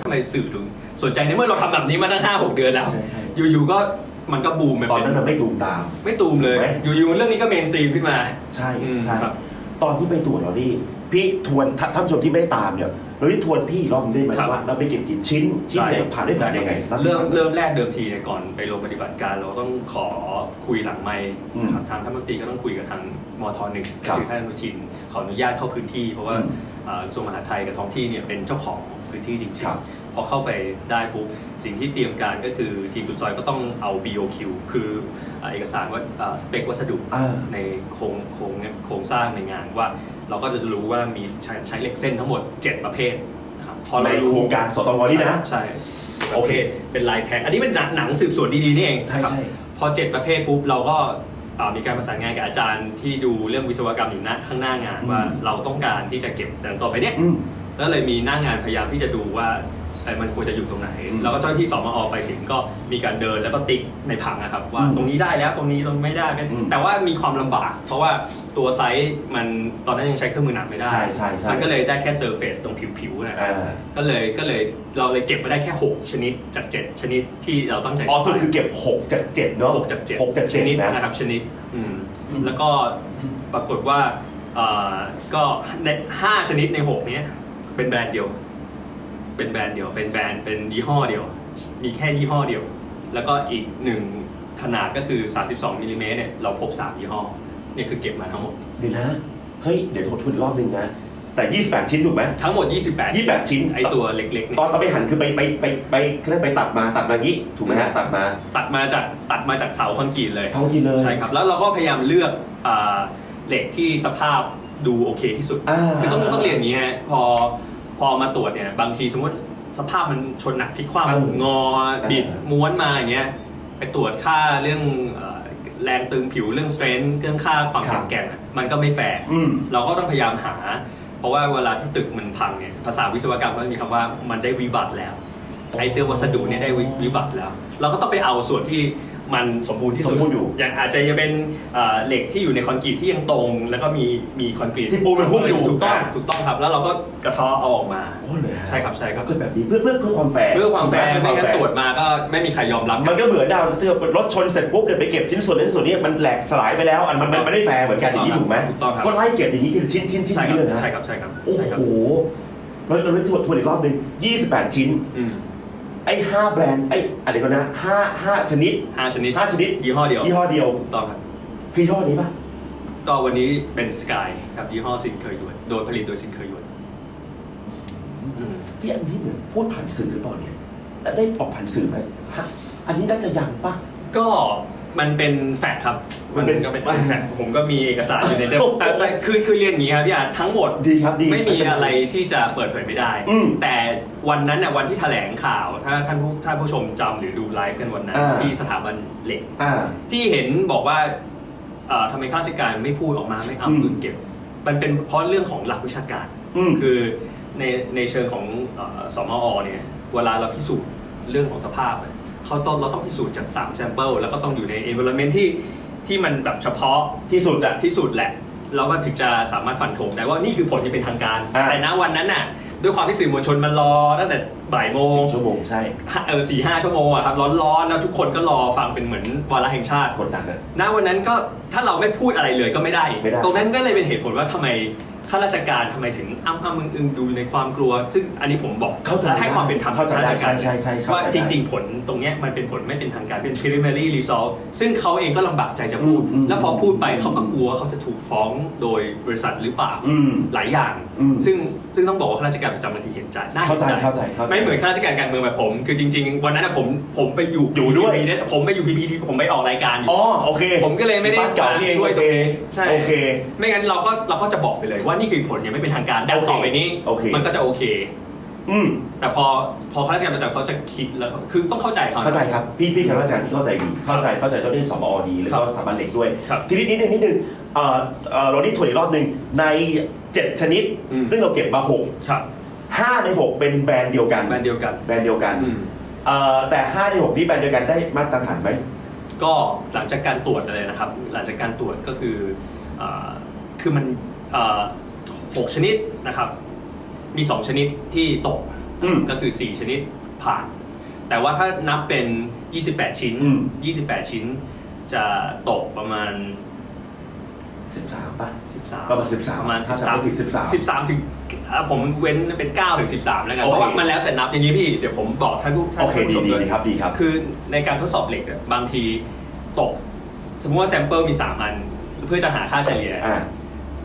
ทำไมสื่อถึงสนใจในเมื่อเราทำแบบนี้มาตั้งห้าหกเดือนแล้ว ใช่ใช่ อยู่ๆก็มันก็บูมไปตอนเป็นั้นนมันไม่ตูมตาม ไม่ตูมเลย ไหม อยู่ๆเรื่องนี้ก็เมนสตรีมขึ้นมา ใช่อืมใช่ครับตอนที่ไปตรวจเราดิพี่ทวนท่านท่านผู้ชมที่ไม่ได้ตามเนี่ยเราได้ทวนพี่อีกรอบนึงได้ไหมครับ ว่าเราไปเก็บกี่ชิ้นชิ้นไหนผ่านได้ผ่านยังไง เริ่มเริ่มแรกเดิมทีเนี่ยก่อนไปลงปฏิบัติการเราต้องขอคุยหลังไมค์อืมครับทางท่านรัฐมนตรีก็ต้องคุยกับทางมทหนึ่งครับคือท่านอนุทินขออนุญาตเข้าพื้นที่ เพราะว่าอืมเอ่อกระทรวงมหาดไทยกับท้องที่เนี่ยเป็นเจ้าของ พื้นที่จริงครับๆพอเข้าไปได้ปุ๊บสิ่งที่เตรียมการก็คือทีมจุดซอยก็ต้องเอา BOQ คือเอ่อเอกสารว่าสเปควัสดุอ่าในโครงโครงโครงสร้างในงานว่า เราก็จะรู้ว่ามีใช้ใช้เหล็กเส้นทั้งหมด 7 ประเภทนะครับพอในเรารู้โครงการสตงนี่นะ ใช่โอเค เป็นลายแทงอันนี้เป็นหนังหนังสืบสวนดีๆนี่เองใช่ครับใช่พอเจ็ดประเภทปุ๊บเราก็อ่ามีการประสานงานกับอาจารย์ที่ดูเรื่องวิศวกรรมอยู่หน้าข้างหน้างานอืมว่าเราต้องการที่จะเก็บแต่ต่อไปเนี้ย อืมก็เลยมีหน้างานพยายามที่จะดูว่าเอ่อมันควรจะอยู่ตรงไหนอืมแล้วก็เจ้าหน้าที่สมอไปถึงก็มีการเดินแล้วก็ติ๊กในผังนะครับ ว่าอืมตรงนี้ได้แล้วตรงนี้ตรงไม่ได้ไม่อืมแต่ว่ามีความลำบาก เพราะว่าตัวไซส์มันตอนนั้นยังใช้เครื่องมือหนักไม่ได้ใช่ใช่ใช่มันก็เลยได้แค่เซอร์เฟซตรงผิวๆนะอ่าก็เลยก็เลยเราเลยเก็บมาได้แค่ 6 ชนิดจาก 7 ชนิดที่เราตั้งใจอ๋อสรุดคือเก็บหกจากเจ็ดเนาะหกจากเจ็ดหกจากชเจ็ดนิดนะนะครับชนิดอืมอืมแล้วก็ปรากฏว่าเอ่อก็ในห้าชนิดในหกเนี้ย เป็นแบรนด์เดียว เป็นแบรนด์เดียว เป็นแบรนด์ เป็นยี่ห้อเดียว มีแค่ยี่ห้อเดียว แล้วก็อีกหนึ่งขนาดก็คือ 32มิลลิเมตรเนี่ย เราพบ 3 ยี่ห้อ เนี่ยคือเก็บมาทั้งหมด เดี๋ยวนะ เฮ้ย เดี๋ยวทบทวนอีกรอบนึงนะ แต่ 28 ชิ้นถูกไหม ทั้งหมด 28 28 ชิ้น ไอตัวเล็กๆเนี่ยตอนตอนไปหันคือไปไปไปไปเขาเรียกไปตัดมาตัดมางี้ถูกไหมฮะ ตัดมา ตัดมาจากตัดมาจากเสาคอนกรีตเลยเสากินเลย ใช่ครับ แล้วเราก็พยายามเลือกอ่าเหล็กที่สภาพ ดูโอเคที่สุด อ่า คือต้องต้องเรียนอย่างนี้ฮะพอพอมาตรวจเนี่ยบางทีสมมติสภาพมันชนหนักพลิกคเออว่ำงอบิดเออม้วนมาอย่างเงี้ยไปตรวจค่าเรื่องเอ่อแรงตึงผิวเรื่อง strength เรื่องค่าความครัแข็บงแกร่งอะมันก็ไม่แฟร์อืม เราก็ต้องพยายามหา เพราะว่าเวลาที่ตึกมันพังเนี่ยภาษาวิศวกรรมมันมีคำว่ามันได้วิบัติแล้ว ไอเตอร์วัสดุเนี่ยได้วิวิบัติแล้ว เราก็ต้องไปเอาส่วนที่ มันสมบูรณ์ที่สุดสมบูรณ์อยู่ อย่างอาจจะยังเป็นเอ่อเหล็กที่อยู่ในคอนกรีตที่ยังตรง แล้วก็มีมีคอนกรีตที่ปูนมันพุ่งอยู่ ถูกต้องอ่าถูกต้องครับ แล้วเราก็กระเทาะเอาออกมา โอ้เลยฮะใช่ครับใช่ครับ ก็แบบนี้เพื่อเพื่อเพื่อความแฟร์เพื่อความแฟร์ถูกหไม่งั้นเพื่อตรวคจวามแฟมาก็ไม่มีใครยอมรับมันก็เหมือนดาวเทือกรถชนเสร็จปุ๊บเดี๋ยวไปเก็บชิ้นส่วนนั้นส่วนนี้มันแหลกสลายไปแล้วอันมันมันไม่ได้แฟร์เหมือนกันอย่างนี้ถูกไหมถูกต้องครับก็ไล่เก็บอย่างนี้ทีละชิ้นชิ้นชิ้นใช่นี้คเลยรับนะใช่ครับใช่ครับโอ้ใช่ครับโหเราเราได้ทวนทวนอีกรอบหนึ่ง28 ชิ้น อืม ไอ้ห้าแบรนด์ไอ้อะไรก็นะห้าห้าชนิดห้าชนิดห้าชนิดยี่ห้อเดียวยี่ห้อเดียวถูกต้องครับคือยี่ห้อนี้ป่ะก็วันนี้เป็นสกายครับยี่ห้อซินเคยหยวนโดยผลิตโดยซินเคยหยวนอืมพี่อันนี้เหมือนพูดผ่านสื่อหรือเปล่าเนี่ยแล้วได้ออกผ่านสื่อไหมฮะอันนี้น่าจะยังป่ะก็ มันเป็นแฟกต์ครับมันเป็นก็เป็นแฟกต์ผมก็มีเอกสารอยู่ในเต็มโอ้โหแต่แต่คือคือเรียนอย่างนี้ครับพี่อาร์ตทั้งหมดดีครับดีไม่มีอะไรที่จะเปิดเผยไม่ได้ อืมแต่วันนั้นน่ะวันที่แถลงข่าวถ้าท่านผู้ท่านผู้ชมจำหรือดูไลฟ์กันวันนั้นอ่า ที่สถาบันเหล็ก อ่า ที่เห็นบอกว่าเอ่อทำไมข้าราชการไม่พูดออกมาไม่เอาอืม เงินเก็บ มันเป็นเพราะเรื่องของหลักวิชาการ อืม คือในในเชิงของเอ่อสมอเนี่ยเวลาเราพิสูจน์เรื่องของสภาพอะ เขาต้องเราต้องพิสูจน์จาก3 sample แล้วก็ต้องอยู่ใน environment ที่ที่มันแบบเฉพาะที่สุดอะที่สุดแหละเราก็ถึงจะสามารถฟันธงได้ว่านี่คือผลที่เป็นทางการ อ่า แต่ณวันนั้นน่ะ ด้วยความที่สื่อมวลชนมันรอตั้งแต่บ่ายโมงชั่วโมงใช่เออสี่ห้าชั่วโมงอะครับร้อนๆแล้วทุกคนก็รอฟังเป็นเหมือนวาระแห่งชาติ กดดันอะณวันนั้นก็ถ้าเราไม่พูดอะไรเลยก็ไม่ได้ ไม่ได้ ตรงนั้นก็เลยเป็นเหตุผลว่าทำไม ข้าราชการทำไมถึงอ้ำอ้ำมึงอึงดูในความกลัว ซึ่งอันนี้ผมบอกเข้าใจให้ความเป็นธรรมเข้าใจข้าราชการใช่ใช่ใช่เข้าใจว่าได้จริง ๆ ผลตรงเนี้ยมันเป็นผลไม่เป็นทางการเป็น preliminary result ซึ่งเขาเองก็ลำบากใจจะพูด อืมอืมแล้วพอพูดไปเขาก็กลัวว่าเขาจะถูกฟ้องโดยบริษัทหรือเปล่าอืมหลายอย่าง อืมซึ่งซึ่งต้องบอกว่าข้าราชการประจำบางทีเห็นใจน่าเห็เข้านใจใจเข้าใจเข้าใจไม่เหมือนข้าราชการการเมืองแบบผม คือจริง ๆ วันนั้นนะผมผมไปอยู่อยู่ด้วย PPT เนี่ยผมไปอยู่พีพีผมไปออกรายการอยู่ อ๋อโอเคผมก็เลยไม่ได้บ้านเก่านี่เองช่วยตรงนี้โอเค ใช่ โอเค ไม่งั้นเราก็เราก็จะบอกไปเลยว่านี่คือผลยังไม่เป็นทางการดังโอเคต่อไปนี้โอเค มันก็จะโอเค อืมแต่พอพอข้าราชการประจำเขาจะคิดแล้วก็คือต้องเข้าใจเขา เข้าใจครับพี่พี่ข้าราชการที่เข้าใจดีเข้าใจเข้าใจเจ้าหน้าที่สมอดีแล้วก็ครับสถาบันเหล็กด้วย ครับทีนี้นิดนึงนิดนึงเอ่อเอ่อเราได้ทวนอีกรอบหนึ่งใน 7 ชนิด อืม ซึ่งเราเก็บมาครับ6 5ใน 6 เป็นแบรนด์เดียวกัน แบรนด์เดียวกันแบรนด์เดียวกันอืมเอ่อแต่ 5 ใน6นี้แบรนด์เดียวกันได้มาตรฐานไหม ก็หลังจากการตรวจอะไรนะครับ หลังจากการตรวจก็คืออ่าคือมันอ่า หกชนิดนะครับ มี 2 ชนิดที่ตกอืม ก็คือ 4 ชนิดผ่าน แต่ว่าถ้านับเป็น 28 ชิ้น อืม 28 ชิ้นจะตกประมาณ สิบสามป่ะ 13ประมาณ13ประมาณถ้าจำไม่ผิด13 13ถึงอะผมเว้นเป็น9ถึง13 แล้วกัน โอเค เพราะว่ามันแล้วแต่นับอย่างนี้พี่ เดี๋ยวผมบอกท่านผู้ท่านโอเคผู้ดีชมดีด้วย ดีครับดีครับ คือในการทดสอบเหล็กอะบางทีตก สมมติว่าแซมเปิลมี 3 อัน เพื่อจะหาค่าเฉลี่ย อ่า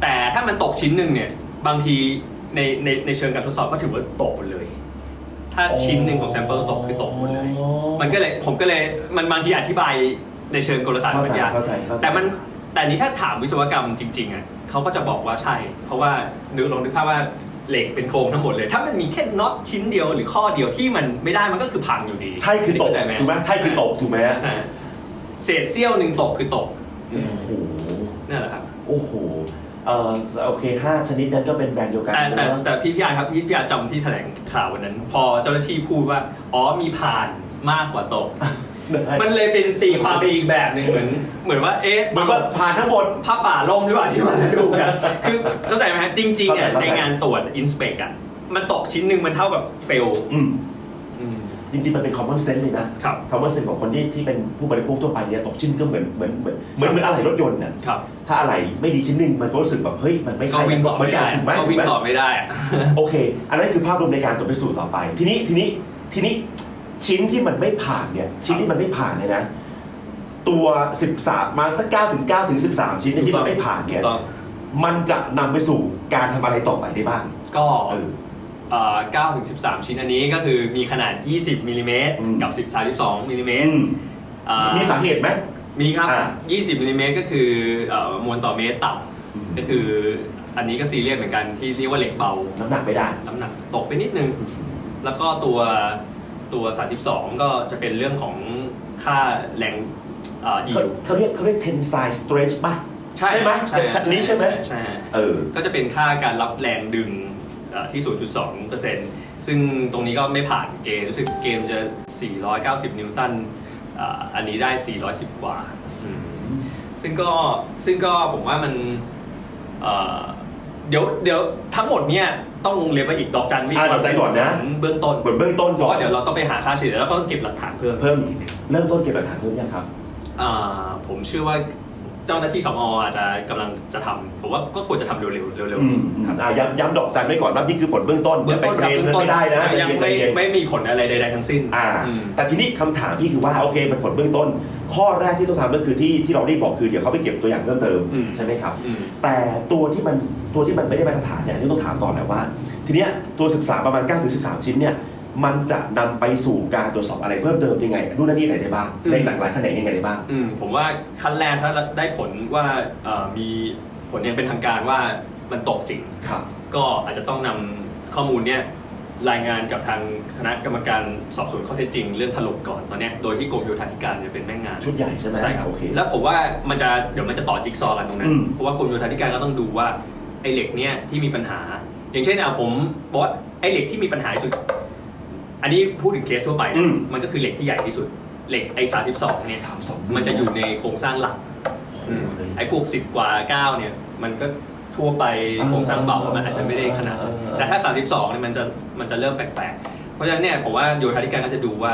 แต่ถ้ามันตกชิ้นหนึ่งเนี่ยบางทีในในในเชิงการทดสอบก็ถือว่าตกหมดเลย ถ้าชิ้นหนึ่งของแซมเปิลตกคือตกหมดเลย มันก็เลยผมก็เลยมันบางทีอธิบายในเชิงกลศาสตร์เข้าปัใจญญาเข้าใจเข้าใจ แต่มันแต่นี้ถ้าถามวิศวกรรมจริงๆอะเขาก็จะบอกว่าใช่ เพราะว่านึกลองนึกภาพว่าเหล็กเป็นโครงทั้งหมดเลย ถ้ามันมีแค่น็อตชิ้นเดียวหรือข้อเดียวที่มันไม่ได้มันก็คือพังอยู่ดีใช่คือตกเข้าใจไหมถูกไหมใช่คือตกถูกไหมฮะอ่าเศษเสี้ยวหนึ่งตกคือตกโอ้โห นั่นแหละครับ โอ้โห เอ่อโอเคห้าชนิดนั้นก็เป็นแบรนด์เดียวกันแต่แต่นะแต่พี่พี่อาร์ครับพี่พี่อาร์จำที่แถลงข่าววันนั้น พอเจ้าหน้าที่พูดว่า อ๋อมีผ่านมากกว่าตก มันเลยเป็นตีความไปอีกแบบหนึ่งเหมือน เหมือนว่าเอ๊ะเหมือนว่าผ่านทั้งหมดผ้าป่าล่มหรือเปล่าที่มันดูกันคือเข้าใจไหมฮะจริงๆอะเข้าใจในงานตรวจอินสเปกอะมันตกชิ้นหนึ่งมันเท่ากับเฟลอืม จริงๆ มันเป็น common sense เลยนะ ครับ common sense ของคนที่ที่เป็นผู้บริโภคทั่วไปเนี่ยตกชิ้นก็เหมือนเหมือนเหมือนเหมือนเหมือนอะไรรถยนต์น่ะ ครับ ถ้าอะไรไม่ดีชิ้นหนึ่งมันก็รู้สึกแบบเฮ้ยมันไม่ก็ใช่วิ่งต่อเหมือไม่นกันได้ถูกไหมก็ถูวิ่กงไหมต่อไม่ได้อะ โอเค อันนั้นคือภาพรวมในการตรวจพิสูจน์ต่อไป ทีนี้ทีนี้ทีนี้ชิ้นที่มันไม่ผ่านเนี่ยชิ้นที่มันไม่ผ่านเนี่ยนะ ตัว 13 มาสัก9ถึง9ถึง13 ชิ้นเนี่ยที่มันไม่ผ่านถูเนี่ยกต้อง มันจะนำไปสู่การทำอะไรต่อไปได้บ้าง ก็เออเอ่อ 9ถึง13 ชิ้นอันนี้ก็คือมีขนาด 20มิลลิเมตรอืม กับ10 32มิลลิเมตอืรมอ่ามีสาเหตุไหม มีครับ อ่า20มิลลิเมตรก็คือเอ่อมวลต่อเมตรต่อืมำก็คืออันนี้ก็ซีเรียสเหมือนกันที่เรียกว่าเหล็กเบา น้ำหนักไม่ได้ น้ำหนักตกไปนิดนึง แล้วก็ตัวตัว 32 ก็จะเป็นเรื่องของค่าแรงเอ่อยิเขาวเขาเรียกเขาเรียก tensile stress ป่ะใช่ใช่ไหมจากนี้ใช่ไหม ใช่ เออ ก็จะเป็นค่าการรับแรงดึงเอ่อ ที่ 0.2%ซึ่งตรงนี้ก็ไม่ผ่านเกณฑ์รู้สึกเกณฑ์จะ 490 นิวตันอ่าอันนี้ได้ 410 กว่าอืมซึ่งก็ซึ่งก็ผมว่ามันเอ่อเดี๋ยวเดี๋ยวทั้งหมดเนี่ยต้องวงเล็บไปอีกดอกจันไม่อ่าดอกจันก่อนนะเบื้องต้นบทเบื้องต้นเพก่ราะอนว่าเดี๋ยวเราต้องไปหาค่าเฉลี่ยแล้วก็ต้องเก็บหลักฐานเพิ่มเพิ่ม เริ่มต้นเก็บหลักฐานเพิ่มยังครับอ่าผมเชื่อว่า เจ้าหน้าที่สมออาจจะกำลังจะทำผมว่าก็ควรจะทำเร็วๆเร็วอืมๆครับอะย้ำย้ำดอกจันไว้ก่อนว่านี่คือผลเบื้องต้นเบื้องต้นไปครับเกรเบื้นองต้นไม่ได้นะใจยังเย็นใจไม่เย็น ไม่มีผลอะไรใดๆทั้งสิ้นอ่า อืม แต่ทีนี้คำถามที่คือว่าโอเคมันผลเบื้องต้น ข้อแรกที่ต้องทำก็คือที่ที่เราได้บอกคือเดี๋ยวเขาไปเก็บตัวอย่างเพิ่มเติมอืม ใช่ไหมครับ อืม แต่ตัวที่มันตัวที่มันไม่ได้มาตรฐานเนี่ยอันนี่ต้องถามต่อแหละว่า ทีเนี้ยตัว 13 ประมาณ9ถึง13 ชิ้นเนี่ย มันจะนำไปสู่การตรวจสอบอะไรเพิ่มเติมยังไงนู่นนั่นนี่ไหนได้บ้างอืม ในหลากหลายแขนงยังไงได้บ้าง อืมผมว่าขั้นแรกถ้าได้ผลว่าเอ่อมีผลอย่างเป็นทางการว่ามันตกจริง ครับ ก็อาจจะต้องนำข้อมูลเนี้ยรายงานกับทางคณะกรรมการสอบสวนข้อเท็จจริง เรื่องถล่มก่อนตอนเนี้ยโดยที่กรมโยธาธิการจะเป็นแม่งานชุดใหญ่ใช่ไหมใช่ครับโอเค แล้วผมว่ามันจะเดี๋ยวมันจะต่อจิ๊กซอว์กันตรงนั้อืนม เพราะว่ากรมโยธาธิการก็ต้องดูว่าไอ้เหล็กเนี้ยที่มีปัญหา อย่างเช่นอะผมบอกว่าไอ้เหล็กที่มีปัญหาที่สุด อันนี้พูดถึงเคสทั่วไปนะอืม มันก็คือเหล็กที่ใหญ่ที่สุด เหล็กไอ้สาสิบสองเนี่ย สามสองมันจะอยู่ในโครงสร้างหลัก อืม ไอ้พวกสิบกว่าเก้าเนี่ย มันก็ทั่วไปโครงสร้างเบา มันอาจจะไม่ได้ขนาดนั้นแต่ถ้า 32เนี่ยมันจะมันจะเริ่มแปลกๆ เพราะฉะนั้นเนี่ยผมว่าโยธาธิการก็จะดูว่า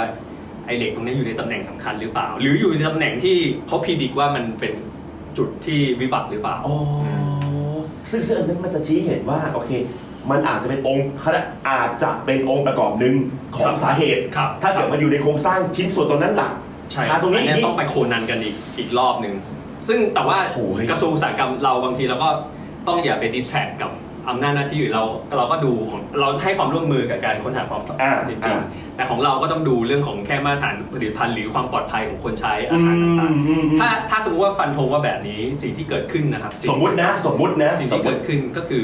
ไอ้เหล็กตรงนี้อยู่ในตำแหน่งสำคัญหรือเปล่า หรืออยู่ในตำแหน่งที่เขาพิจิกว่ามันเป็นจุดที่วิบัติหรือเปล่า อ๋อซึ่งซึ่งอันนั้นมันจะชี้เห็นว่า โอเค มันอาจจะเป็นองค์เขาเรียกอาจจะเป็นองค์ประกอบหนึ่งขอครังบสาเหตุ ครับ ถ้าเกิดมันอยู่ในโครงสร้างชิ้นส่วนตรงนั้นหลักใช่คาตรงนี้อันอีกเนี้ยนิดต้องไปโคนันกันอีกอีกรอบหนึ่งซึ่งแต่ว่าโอ้โหกระทรวงอุตสาหกรรมเราบางทีเราก็ต้องอย่าไปดิสแทรกกับอำนาจหน้าที่อื่นเราเราก็ดูของเราให้ความร่วมมือกับการค้นหาความอ่าจริงอ่า ๆแต่ของเราก็ต้องดูเรื่องของแค่มาตรฐานผลิตภัณฑ์หรือความปลอดภัยของคนใช้อาอืคารต่างมอืมอืมๆถ้าถ้าสมมติว่าฟันธงว่าแบบนี้สิ่งที่เกิดขึ้นนะครับงสมมุตินะ สมมุตินะสิ่งสมที่มุเกิติดขึ้นก็คือ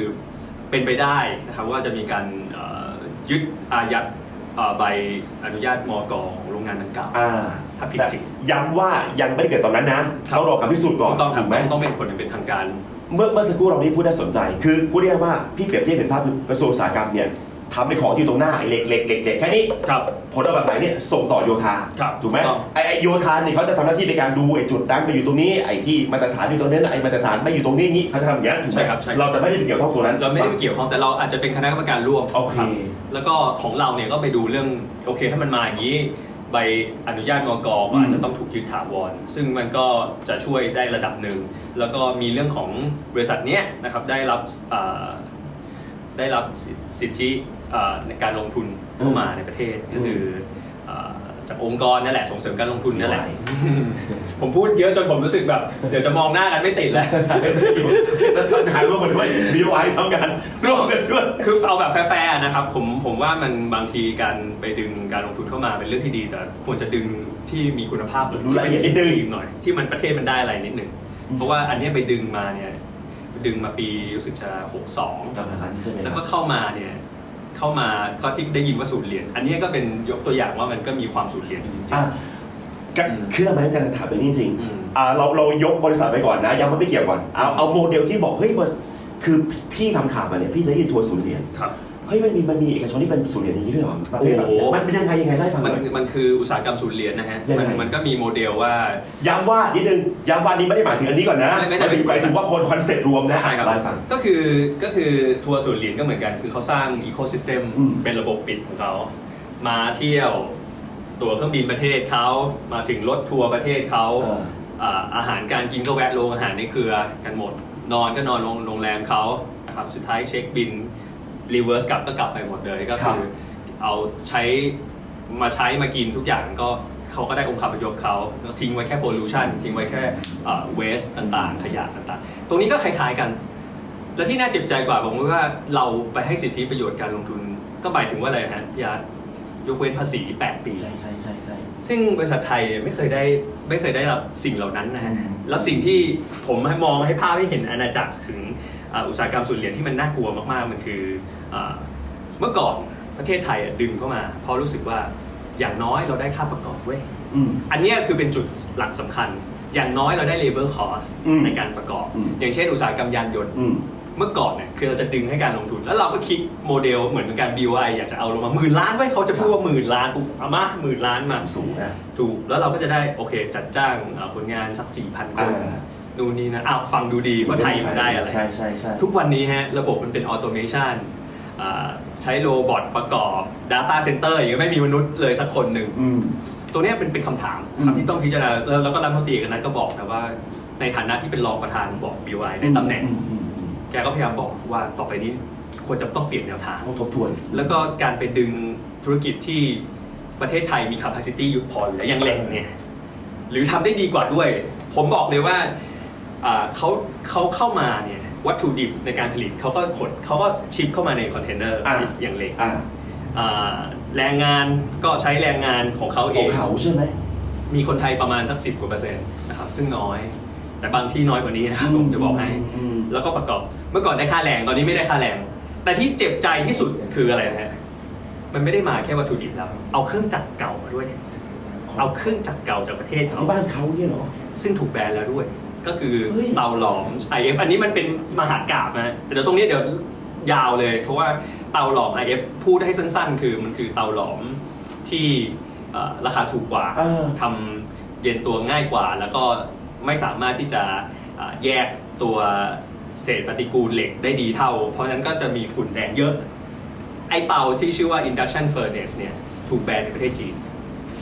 เป็นไปได้นะครับว่าจะมีการเอ่อยึดอายัดเอ่อใบอนุญาตมกของโรงงานดังกล่าว อ่าถ้าผิดแต่จริงย้ำว่ายังไม่ได้เกิดตอนนั้นนะต้องรอการพิสูจน์ก่อนถูกต้องครับถูกไหม ต้องเป็นผลอย่างเป็นทางการ เมื่อเมื่อสักครู่เรานี้พูดน่าสนใจ คือพูดได้ว่าพี่เปรียบเทียบเป็นภาพกระทรวงอุตสาหกรรมเนี่ย ทำเป็นของที่อยู่ตรงหน้าไอ้เหล็กเหล็กเหล็กเหล็กแค่นี้ครับ ผลเอาแบบไหนเนี่ยส่งต่อโยธาครับถูกไหมถูกต้องไอ้ไอ้โยธาเนี่ยเขาจะทำหน้าที่ในการดูไอ้จุดนั้นไปอยู่ตรงนี้ไอ้ที่มาตรฐานอยู่ตรงนั้นไอ้มาตรฐานไม่อยู่ตรงนี้นี่เขาจะทำอย่างนี้นถูกไหมใช่ครับใช่ครับ เราจะไม่ได้ไปเกี่ยวข้องตรงนั้นเราไม่ได้ไปเกี่ยวข้องแต่เราอาจจะเป็นคณะกรรมการร่วมโอเค รับแล้วก็ของเราเนี่ยก็ไปดูเรื่องโอเค ถ้ามันมาอย่างนี้ใบอนุญาตมกก็อาจจะต้องถูกยึดถาวรซึ่งมันก็จะช่วยได้ระดับหนึ่งแล้วก็มีเรื่องของบริษัทเนี้ยนะครับได้รับอ่า ได้รับสิสิทธิอ่าในการลงทุนเข้ามาในประเทศก็คืออ่าจากองค์กรนั่นแหละส่งเสริมการลงทุนนั่นแหละ ผมพูดเยอะจนผมรู้สึกแบบ เดี๋ยวจะมองหน้ากันไม่ติดแล้วแล้วทำงานร่วมกันด้วย BOI ทำงานร่วมกันด้วยคือเอาแบบแฟร์ๆนะครับผมผมว่ามันบางทีการไปดึงการลงทุนเข้ามาเป็นเรื่องที่ดี แต่ควรจะดึงที่มีคุณภาพดูละเอียดนิดนึงที่หน่อย ที่มันประเทศมันได้อะไรนิดหนึ่งอืมเพราะว่าอันเนี้ยไปดึงมาเนี่ย ดึงมาปีรู้สึกจะ62ประมาณนั้นใช่ไหมแล้วคก็รับเข้ามาเนี่ยเข้ามาก็ที่ได้ยินว่าสูตรเหรียญอันเนี้ยก็เป็นยกตัวอย่างว่ามันก็มีความสูตรเหรียญอยู่จริงอะกะอืมเครื่องไหมการถามไปนี่จริงอืม อ่าเราเรายกบริษัทไปก่อนนะยังไม่เกี่ยวก่อนเอาเอาโมเดลที่บอกเฮ้ยมันคือพี่ทำข่าวมาเนี่ยพี่ได้ยินทัวร์ศูนย์เหรียญครับเฮ้ยมันมีมันมีเอกชนที่เป็นศูนย์เหรียญอย่างนี้ด้วยเหรอประเภทแบบโอ้โห มันเป็นยังไงยังไงไล่าให้ฟังหมันน่อย มันคืออุตสาหกรรมสูตรเหรียญนะฮะ ยังไง มันมันก็มีโมเดลว่า ย้ำว่านิดนึงย้ำว่านี้ไม่ได้หมายถึงอันนี้ก่อนนะไม่ไม่หใช่มายถึงหมายถึงว่าคนคอนเซ็ปต์รวมนะใช่ครับไล่าให้ฟัง ก็คือก็คือทัวร์ศูนย์เหรียญก็เหมือนกัน คือเขาสร้างอีโค y ิสเต็มอืม เป็นระบบปิดของเขา มาเที่ยวตั๋วเครื่องบินประเทศเขา มาถึงรถทัวร์ประเทศเขาเออ อ่าอาหารการกินก็แวะโรงอาหารในเครือกันหมด นอนก็นอนโรงโรงแรมเขานะครับ สุดท้ายเช็คบิน รีเวิร์สกลับก็กลับไปหมดเลยก็คือเอาใช้มาใช้มากินทุกอย่างก็เขาก็ได้องค์คาพยพเขาแล้วทิ้งไว้แค่โพลูชันทิ้งไว้แค่เวสต่างๆ ขยะต่างๆ ตรงนี้ก็คล้ายๆกัน และที่น่าเจ็บใจกว่าผมว่าเราไปให้สิทธิประโยชน์การลงทุน ก็หมายถึงว่าอะไรฮะพี่อาร์ตยกเว้นภาษี 8 ปี ใช่ใช่ใช่ใช่ซึ่งบริษัทไทยไม่เคยได้ไม่เคยได้รับสิ่งเหล่านั้นนะฮะอืมแล้วสิ่งที่ผมให้มองให้ภาพให้เห็นอาณาจักรถึง อ่าอุตสาหกรรมสูตรเหรียญที่มันน่ากลัวมากๆ มันคืออาเมื่อก่อนประเทศไทยอะดึงเข้ามา เพราะรู้สึกว่าอย่างน้อยเราได้ค่าประกอบเว้ยอืมอันเนี้ยคือเป็นจุดหลักสำคัญ อย่างน้อยเราได้ labor cost อืมในการประกอบอืมอย่างเช่นอุตสาหกรรมยานยนต์อืมเมื่อก่อนเนี่ยคือเราจะดึงให้การลงทุน แล้วเราก็คิดโมเดลเหมือนกับการ BOI อยากจะเอาลงมาหมื่นล้านไว้เขาจะพูดว่าหมื่นล้านปุ๊บเอามาหมื่นล้านมาสูงนะถูกแล้วเราก็จะได้โอเคจัดจ้างเอ่อคนงานสักสี่พันคนอ่า นู่นนี่นะอ้าวฟังดูดีว่าไทยมันได้อะไร ใช่ใช่ใช่ทุกวันนี้ฮะระบบมันเป็นออโตเมชันใช้โรบอทประกอบ Data Center อย่างเงี้ยไม่มีมนุษย์เลยสักคนหนึ่ง อืม ตัวเนี้ยเป็นเป็นคำถามอืมครับที่ต้องพิจารณาแล้วแล้วก็รัฐมนตรีกันนั้นก็บอกนะว่า ในฐานะที่เป็นรองประธานบอก BY ในตำแหน่ง อืมอืมอืมแกก็พยายามบอกว่าต่อไปนี้ควรจะต้องเปลี่ยนแนวทาง ต้องทบทวน แล้วก็การไปดึงธุรกิจที่ประเทศไทยมี capacity อยู่พออยู่แล้วอย่างเหล็กเนี่ย หรือทำได้ดีกว่าด้วย ผมบอกเลยว่าอ่า เขาเขาเข้ามาเนี่ยวัตถุดิบในการผลิตเขาก็ขนเขาก็ชิปเข้ามาในคอนเทนเนอร์อ่าอย่างเหล็กอ่าอ่าแรงงานก็ใช้แรงงานของเขาขเอองง เขาใช่ไหม มีคนไทยประมาณสักสิบกว่าเปอร์เซ็นต์นะครับซึ่งน้อย แต่บางที่น้อยกว่านี้นะครับผมจะบอกให้ อืม แล้วก็ประกอบเมื่อก่อนได้ค่าแรงตอนนี้ไม่ได้ค่าแรง แต่ที่เจ็บใจที่สุดคืออะไรนะฮะมันไม่ได้มาแค่วัตถุดิบแล้ว เอาเครื่องจักรเก่ามาด้วย เอาเครื่องจักรเก่าจากประเทศเขาที่บ้านเขาเนี่ยเหรอซึ่งถูกแบนแล้วด้วย ก็คือเฮ้ยเตาหลอม IF อันนี้มันเป็นมหากาบนะเดี๋ยวตรงนี้เดี๋ยวยาวเลย เพราะว่าเตาหลอม IF พูดให้สั้นๆ คือมันคือเตาหลอมที่เอ่อราคาถูกกว่าเออทำเย็นตัวง่ายกว่า แล้วก็ไม่สามารถที่จะเอ่อแยกตัวเศษปฏิกูลเหล็กได้ดีเท่า เพราะฉะนั้นก็จะมีฝุ่นแดงเยอะ ไอเตาที่ชื่อว่า induction furnace เนี่ยถูกแบนในประเทศจีน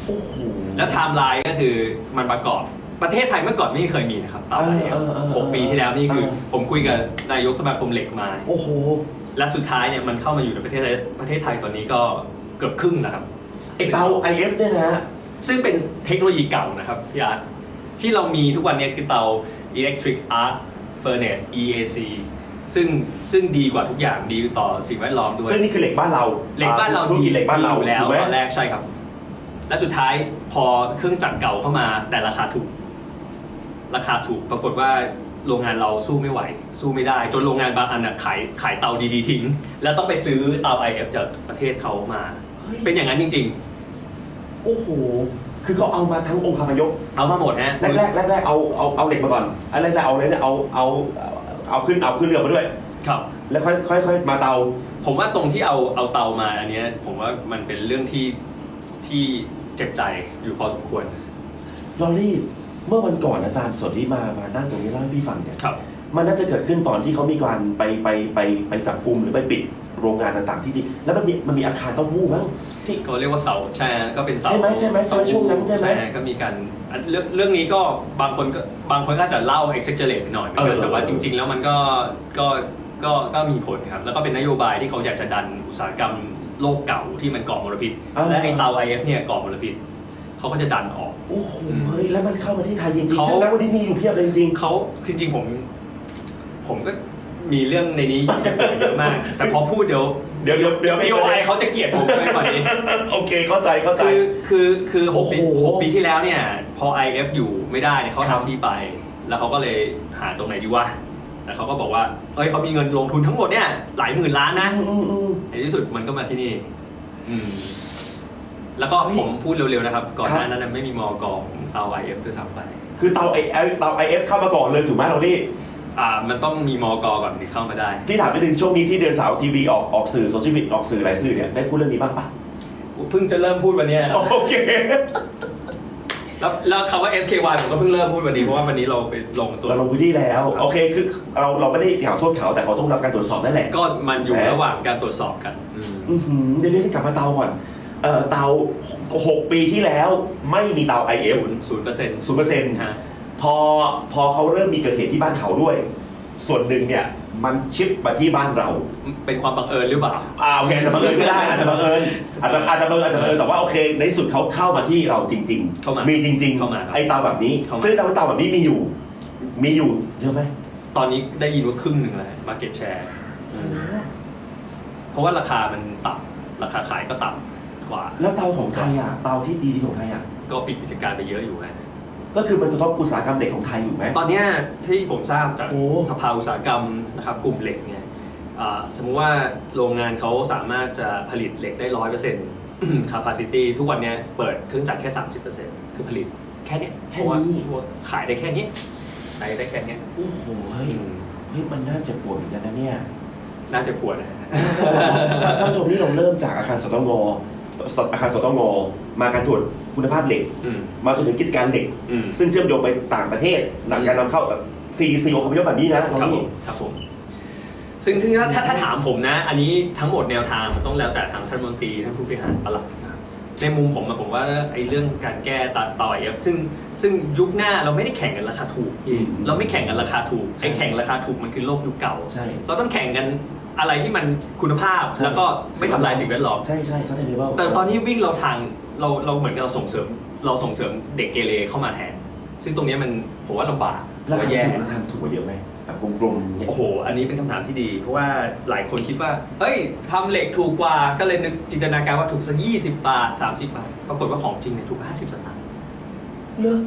โอ้โหแล้วไทม์ไลน์ก็คือมันประกอบ ประเทศไทยเมื่อก่อนไม่เคยมีนะครับเตาเออไอเออเออหกปีที่แล้วนี่คือ เออ ผมคุยกับนายกสมาคมเหล็กมา โอ้โห และสุดท้ายเนี่ยมันเข้ามาอยู่ในประเทศไทยประเทศไทยตอนนี้ก็เกือบครึ่งนะครับ ไอเตา IF เนี่ยนะ ซึ่งเป็นเทคโนโลยีเก่านะครับพี่อาร์ตที่เรามีทุกวันเนี้คือเตา Electric Arc Furnace EAC ซึ่งซึ่งดีกว่าทุกอย่างดีต่อสิ่งแวดล้อมด้วย ซึ่งนี่คือเหล็กบ้านเราเหล็กบ้านเราธุรกิจเหล็กบ้านเราดีอยู่แล้วถูกไหม ตอนแรกใช่ครับ และสุดท้ายพอเครื่องจักรเก่าเข้ามาแต่ราคาถูก ราคาถูกปรากฏว่าโรงงานเราสู้ไม่ไหว สู้ไม่ได้ จนโรงงานบางอันน่ะขายขายเตาดีๆทิ้ง แล้วต้องไปซื้อเตา IF จากประเทศเขามา เป็นอย่างนั้นจริง โอ้โห คือเขาเอามาทั้งองค์คาพยพๆ เอามาหมดฮะแรกแรกแรกแรกเอาเอาเอาเหล็กมาก่อนอันแรกแรกเอาเลยเนี่ยเอาเอาเอาขึ้นเอาขึ้นเรือมาด้วย ครับ แล้วค่อยค่อยค่อยมาเตา ผมว่าตรงที่เอาเอาเตามาอันเนี้ยผมว่ามันเป็นเรื่องที่ที่เจ็บใจอยู่พอสมควร ลอรี่ เมื่อวันก่อนอาจารย์สดที่มามานั่งตรงนี้เล่าให้พี่ฟังเนี่ยครับ มันน่าจะเกิดขึ้นตอนที่เขามีการไปไปไปไปจับกลุ่มหรือไปปิดโรงงานต่างๆ ที่จริงแล้วมันมีมันมีอาคารเต้าหู้มั้งที่ก็เรียกว่าเสาใช่ก็เป็นเสาใช่ไหมใช่ไหมใช่ไหมช่วงนั้นใช่ไหมก็มีการอันเรื่องเรื่องนี้ก็บางคนก็บางคนก็อาจจะเล่า exaggerate ไปหน่อยเหมือนกันเออแต่ว่าเออจริง ๆ แล้วมันก็ก็ก็ก็มีผลครับแล้วก็เป็นนโยบายที่เขาอยากจะดันอุตสาหกรรมโลกเก่าที่มันก่อมลพิษและไอเตา IF เนี่ยก่อมลพิษ เขาก็จะดันออก โอ้โหเฮ้ยแล้วมันเข้ามาที่ไทยจริงๆเขาทั้งนั้นวันนี้มีอยู่เพียบเลยจริง เขาคือจริงๆผม ผมก็มีเรื่องในนี้เยอะมาก แต่พอพูดเดี๋ยวๆเดี๋ยวเดี๋ยวเดี๋ยว BOI เขาจะเกลียดผมไปกว่านี้โอเคเข้าใจเข้าใจ คือคือคือหกปีโอ้โหหกปีที่แล้วเนี่ย พอ IF อยู่ไม่ได้เนี่ยเขาครับ ทำที่ไป แล้วเขาก็เลยหาตรงไหนดีวะแต่เขาก็บอกว่าเอ้ยเขามีเงินลงทุนทั้งหมดเนี่ยหลายหมื่นล้านนะอืมอืมอืมในที่สุดมันก็มาที่นี่ อืม แล้วก็เฮ้ยผมพูดเร็วๆนะครับ ก่อนครับหน้านั้นนะไม่มีมอกองเตา IF ด้วยซ้ำไปคือเตาไอเตาไอเอฟเข้ามาก่อนเลยถูกไหมลอรี่อ่ามันต้องมีมอกอก่อนถึงเข้ามาได้ ที่ถามไปถึงช่วงนี้ที่เดินสาวทีวีออกออกสื่อโซเชียลมีเดียออกสื่อหลายสื่อเนี่ยได้พูดเรื่องนี้บ้างปะเพิ่งจะเริ่มพูดวันเนี้ยโอเค แล้วแล้วคำว่า SKY ผมก็เพิ่งเริ่มพูดวันนี้เพราะว่าวันนี้เราไปลงตัว เราลงพื้นที่แล้ว โอเคคือเราเราไม่ได้กล่าวโทษเขาแต่เขาต้องรับการตรวจสอบนั่นแหละก็มันอยู่แหมระหว่างการตรวจสอบกันอืม อื้อหือเดี๋ยวเดี๋ยวกลับมาเตาก่อน เอ่อเตาหกปีที่แล้วไม่มีเตา IF ศูนย์ศูนย์เปอร์เซ็นต์ศูนย์เปอร์เซ็นต์ฮะ พอพอเขาเริ่มมีเกิดเหตุที่บ้านเขาด้วย ส่วนหนึ่งเนี่ยมันชิฟมาที่บ้านเรา เป็นความบังเอิญหรือเปล่า อ่าโอเคอาจจะบังเอิญก็ได้อาจจะบังเอิญอาจจะอาจจะบังเอิญอาจจะบังเอิญแต่ว่าโอเค ในที่สุดเขาเข้ามาที่เราจริงเข้ามามีจริงเข้ามาครับไอ้เตาแบบนี้เข้ามา ซึ่งเตาเตาแบบนี้มีอยู่ มีอยู่เยอะไหมตอนนี้ได้ยินว่าครึ่งหนึ่งแล้วมาเก็ตแชร์ เพราะว่าราคามันต่ำราคาขายก็ต่ำ กว่า แล้วเตาของไทยอะเตาที่ดีที่ของไทยอะก็ปิดกิจการไปเยอะอยู่ฮะก็คือมันกระทบอุตสาหกรรมเหล็กของไทยอยู่ไหมตอนเนี้ยที่ผมทราบจากโอ้ สภาอุตสาหกรรมนะครับกลุ่มเหล็กเนี่ยอ่าสมมุติว่าโรงงานเขาสามารถจะผลิตเหล็กได้ร้อยเปอร์เซ็นต์ capacity ทุกวันเนี้ยเปิดเครื่องจักรแค่สามสิบเปอร์เซ็นต์คือผลิตแค่เนี้ยเพราะว่าขายได้แค่นี้ขายได้แค่เนี้ยโอ้โหเฮ้ยอืมเฮ้ยมันน่าเจ็บปวดเหมือนกันนะเนี่ยน่าจะปวดนะฮะ ท่านผู้ชมนี่เราเริ่มจากอาคารสตงส อาคารสตงมาการตรวจคุณภาพเหล็ก อืม มาจนถึงกิจการเหล็ก อืม ซึ่งเชื่อมโยงไปต่างประเทศหลังการนำเข้ากับซีซีโอคำยกแบบนี้นะตรงครับผนี้มครับผม ซึ่งซึ่งถ้าถ้าถ้าถามผมนะ อันนี้ทั้งหมดแนวทางมันต้องแล้วแต่ทางท่านรัฐมนตรีท่านผู้บริหารประหลัดนะครับในมุมผมอะผมว่าไอ้เรื่องการแก้ตัดต่อยอะซึ่งซึ่งยุคหน้าเราไม่ได้แข่งกันราคาถูก อืม เราไม่แข่งกันราคาถูกไอ้แข่งราคาถูกมันคือโลกยุคเก่า ใช่ เราต้องแข่งกัน อะไรที่มันคุณภาพ ใช่ แล้วก็ไม่ทำลายสิ่งแวดล้อม ใช่ใช่ซัสเทนเบิลแต่ตอนนี้วิ่งเราทางเราเราเหมือนกับเราส่งเสริม เราส่งเสริมเด็กเกเรเข้ามาแทน ซึ่งตรงเนี้ยมันผมว่าลำบากราคาแย่ถูกราคาถูกกว่าเยอะไหมแบบกลมๆเนี่ย โอ้โห อันนี้เป็นคำถามที่ดี เพราะว่าหลายคนคิดว่า เฮ้ยทำเหล็กถูกกว่าก็เลยนึกจินตนาการว่าถูกสักยี่สิบบาทสามสิบบาท ปรากฏว่าของจริงเนี่ยถูกห้าสิบสตางค์เนอะ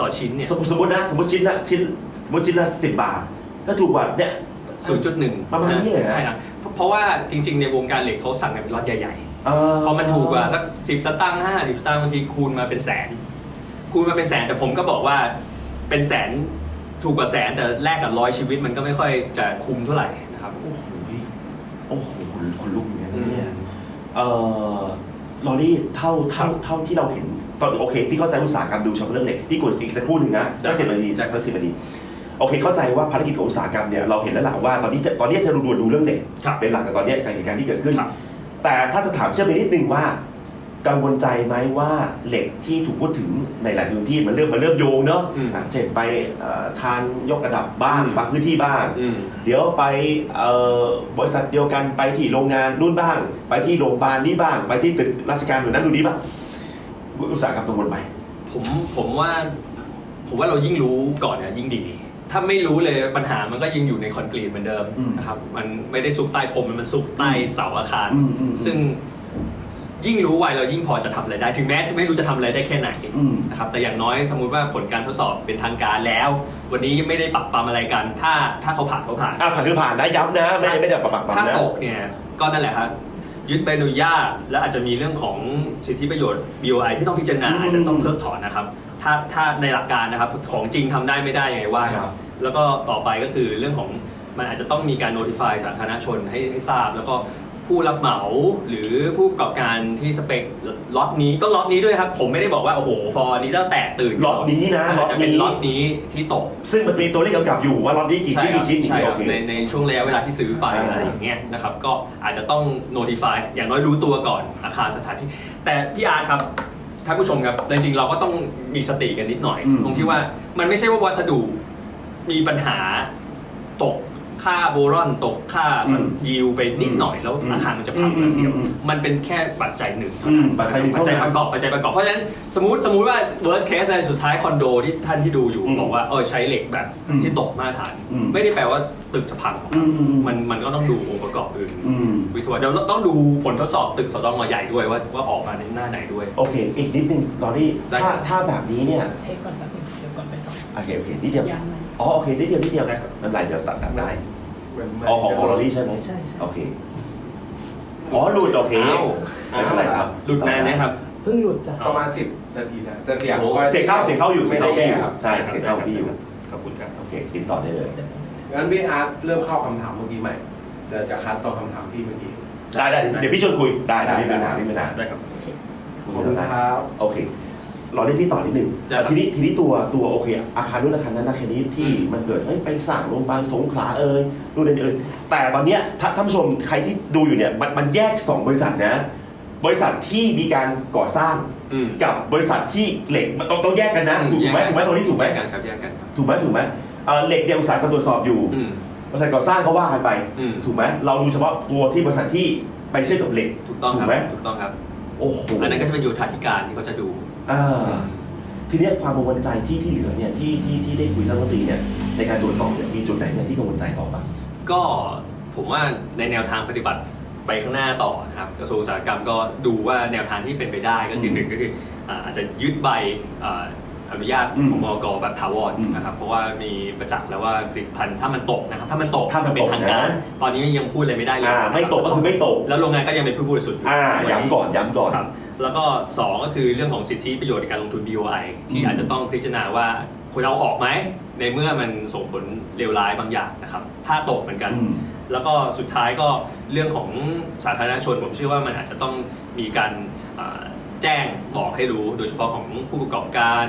ต่อชิ้นเนี่ย สมมติสมมตินะสมมติชิ้นละชิ้นสมมติชิ้นละสิบบาทก็ถูกกว่าเนี่ย ศูนย์จุดหนึ่งประมาณนี้เลยเหรอ ใช่ครับเพราะเพราะว่าจริง ๆ ในวงการเหล็กเขาสั่งกันเป็นล็อตใหญ่ๆเอ่อพอมันถูกกว่าสักสิบสตางค์ห้าสิบสตางค์บางทีคูณมาเป็นแสน คูณมาเป็นแสนแต่ผมก็บอกว่าเป็นแสนถูกกว่าแสนแต่แลกกับร้อยชีวิตมันก็ไม่ค่อยจะคุ้มเท่าไหร่นะครับ โอ้โหโอ้โหคนคนลุกเหมือนกันอืนะมเนี่ยเอ่อลอรี่เท่าเท่าเท่าที่เราเห็นตอนโอเค ที่เข้าใจอุตสาหกรรมดูเฉพาะเรื่องเหล็กที่กดอีกสักครู่หนึ่งนะสักสิบนาทีสักสิบนาที โอเคเข้าใจว่าภารกิจของอุตสาหกรรมเนี่ยเราเห็นแล้วแหละว่าตอนนี้ตอนนี้เธอดูดูเรื่องเหล็กครับเป็นหลักแต่ตอนนี้กับเหตุการณ์ที่เกิดขึ้น ครับ แต่ถ้าจะถามเชื่อมไปนิดนึงว่า กังวลใจไหมว่าเหล็กที่ถูกพูดถึงในหลายพื้นที่มันเริ่มมันเริ่มโยงเนาะอืมอะเช่นไปเอ่อทางยกระดับบ้างอืม บางพื้นที่บ้าง อืม เดี๋ยวไปเอ่อบริษัทเดียวกันไปที่โรงงานนู่นบ้าง ไปที่โรงพยาบาลนี้บ้าง ไปที่ตึกราชการหรือนั้นดูนี้บ้างอุตสาหกรรมกังวลไหม ผมผมว่า ผมว่าเรายิ่งรู้ก่อนเนี่ยยิ่งดี ถ้าไม่รู้เลยปัญหามันก็ยังอยู่ในคอนกรีตเหมือนเดิมอืมนะครับมันไม่ได้ซุกใต้พรมมันซุกใต้เสาอาคาร อืมอืมซึ่งยิ่งรู้ไวเรายิ่งพอจะทำอะไรได้ ถึงแม้จะไม่รู้จะทำอะไรได้แค่ไหนอืม นะครับแต่อย่างน้อยสมมุติว่าผลการทดสอบเป็นทางการแล้ว วันนี้ยังไม่ได้ปรับปรำอะไรกัน ถ้าถ้าเขาผ่านเขาผ่าน อะผ่านคือผ่านนะย้ำนะ ไม่ได้ไม่ได้ปรับปรับถ้านะ ตกเนี่ยก็นั่นแหละครับยึดใบอนุญาตและอาจจะมีเรื่องของสิทธิประโยชน์ BOI ที่ต้องพิจารณาอืมอาจจะต้องเพิกถอนนะครับ ถ้าถ้าในหลักการนะครับของจริงทำได้ไม่ได้ยังไงว่าครับ แล้วก็ต่อไปก็คือเรื่องของมันอาจจะต้องมีการ notify สาธารณชนให้ให้ทราบ แล้วก็ผู้รับเหมาหรือผู้ประกอบการที่สเปคล็อตนี้ก็ล็อตนี้ด้วยครับ ผมไม่ได้บอกว่าโอ้โหพอนี้แล้วแตกตื่นล็อตนี้นะล็อตจะเป็นนี้ล็อตนี้ที่ตก ซึ่งมันจะมีตัวเลขกำกับอยู่ว่าล็อตนี้กี่ชิ้นครักี่ชิ้นใช่คโอรับเค ในในช่วงระยะเวลาที่ซื้อไปอ่า อะไรอย่างเงี้ยนะครับก็อาจจะต้อง notify อย่างน้อยรู้ตัวก่อนอาคารสถานที่ แต่พี่อาร์ตครับ ท่านผู้ชมครับจริงๆเราก็ต้องมีสติกันนิดหน่อย อืม ตรงที่ว่ามันไม่ใช่ว่าวัสดุมีปัญหาตก ค่าโบรอนตกค่าอืมยิวไปนิดหน่อยแล้วอืมอาคารมันจะพังอย่างเดียวอืมอืมมันเป็นแค่ปัจจัยหนึ่งเท่าอืนั้มนปัจจัยหนึ่งปัจจัยเท่าปนั้นระกอบปัจจัยประกอบเพราะฉะนั้นสมมติสมมติว่า worst case ในสุดท้ายคอนโดที่ท่านที่ดูอยู่อืมบอกว่าเออใช้เหล็กแบบอืมที่ตกมาตรฐาน อืมไม่ได้แปลว่าตึกจะพังอืมอืมอืม มันมันก็ต้องดูองค์ประกอบอื่น อืม วิศวะเดี๋ยวเราต้องดูผลทดสอบตึกสตงใหญ่ด้วยว่าว่าออกมาในหน้าไหนด้วย โอเค อีกนิดนึงตอนนี้ได้ถ้าครับถ้าแบบนี้เนี่ย เทคก่อนแป๊บนึงเดี๋ยวก่อนไปต่อโอเค โอเคนิดเดียว ยังไง อ๋อ โอเคนิดเดียวนิดเดียวได้ครับ น้ำลายเดี๋ยวตัดตัดได้ เหมือนอ๋อของของเรานี่ใช่ไหมใช่ใช่ โอเค อ๋อหลุดโอเคอ้าวไม่เป็นไรครับหลุดนานไหมครับ เพิ่งหลุดจ้ะ ประมาณสิบนาทีนะแต่เสียงโอ้ก็เสียงเข้าเสียงเข้าอยู่เสีไม่ยงได้เข้าพี่อยู่แย่ครับใช่เสียงเข้าพี่อยู่ขอบคุณครับ โอเคกินต่อได้เลยเดี๋ยวงั้นพี่อาร์ตเริ่มเข้าคำถามเมื่อกี้ใหม่เดี๋ยวจะคัดตอบคำถามพี่เมื่อกี้ ได้ได้เดี๋ยวพี่ชวนคุยได้ได้ไม่มีปัญหาไม่มีปัญหาได้ครับขอบคุณครับโอเค รอได้พี่ต่อนิดนึงได้ครับแต่ทีนี้ทีนี้ตัวตัวโอเคอาคารนู้นอาคารนั้นอาคารนี้ที่มันเกิดเฮ้ยไปสร้างโรงพยาบาลสงขลาเอ่ยนู่นนี่เอ่ยแต่ตอนเนี้ยถ้าท่านผู้ชมใครที่ดูอยู่เนี่ยมันมันแยกสองบริษัทนะ บริษัทที่มีการก่อสร้างอืม กับบริษัทที่เหล็กมันต้องต้องแยกกันนะถูกถูกไหมถูกไหมตรงนี้ถูกไหมแยกกันครับแยกกันครับถูกไหมถูกไหมเอ่อเหล็กเนี่ยบริษัทการตรวจสอบอยู่ อืม บริษัทก่อสร้างเขาว่ากันไป อืม ถูกไหมเราดูเฉพาะตัวที่บริษัทที่ไปเชื่อมกับเหล็กถูกต้องครับไหมถูกต้องครับ โอ้โหอันนั้นก็จะเป็นโยธาธิการที่เขาจะดู อ่าทีเนี้ยความกังวลใจที่ที่เหลือเนี่ยที่ที่ที่ได้คุยท่านรัฐมนตรีเนี่ยในการตรวจสอบเนี่ยมีจุดไหนเนี่ยที่กังวลใจต่อบ้างก็ผมว่าในแนวทางปฏิบัติไปข้างหน้าต่อนะครับกระทรวงอุตสาหกรรมก็ดูว่าแนวทางที่เป็นไปได้ก็คือมหนึ่งก็คืออ่าอาจจะยึดใบอ่าอนุญาตอืมของมอกแบบถาวรอืมนะครับเพราะว่ามีประจักษ์แล้วว่าผลิตภัณฑ์ถ้ามันตกนะครับถ้ามันตกถ้ามันเป็นตกทางการนะตอนนี้ยังพูดอะไรไม่ได้เลยอ่าไม่ตกก็คือไม่ตกแล้วโรงงานก็ยังเป็นผู้บริสุทธิ์ยู่อ่าย้ำก่อนย้ำก่อนครับ แล้วก็สองก็คือเรื่องของสิทธิประโยชน์ในการลงทุน BOI ที่อืมอาจจะต้องพิจารณาว่าควรเอาออกไหม ในเมื่อมันส่งผลเลวร้ายบางอย่างนะครับ ถ้าตกเหมือนกันอืมแล้วก็สุดท้ายก็เรื่องของสาธารณชน ผมเชื่อว่ามันอาจจะต้องมีการอ่าแจ้งบอกให้รู้ โดยเฉพาะของผู้ประกอบการ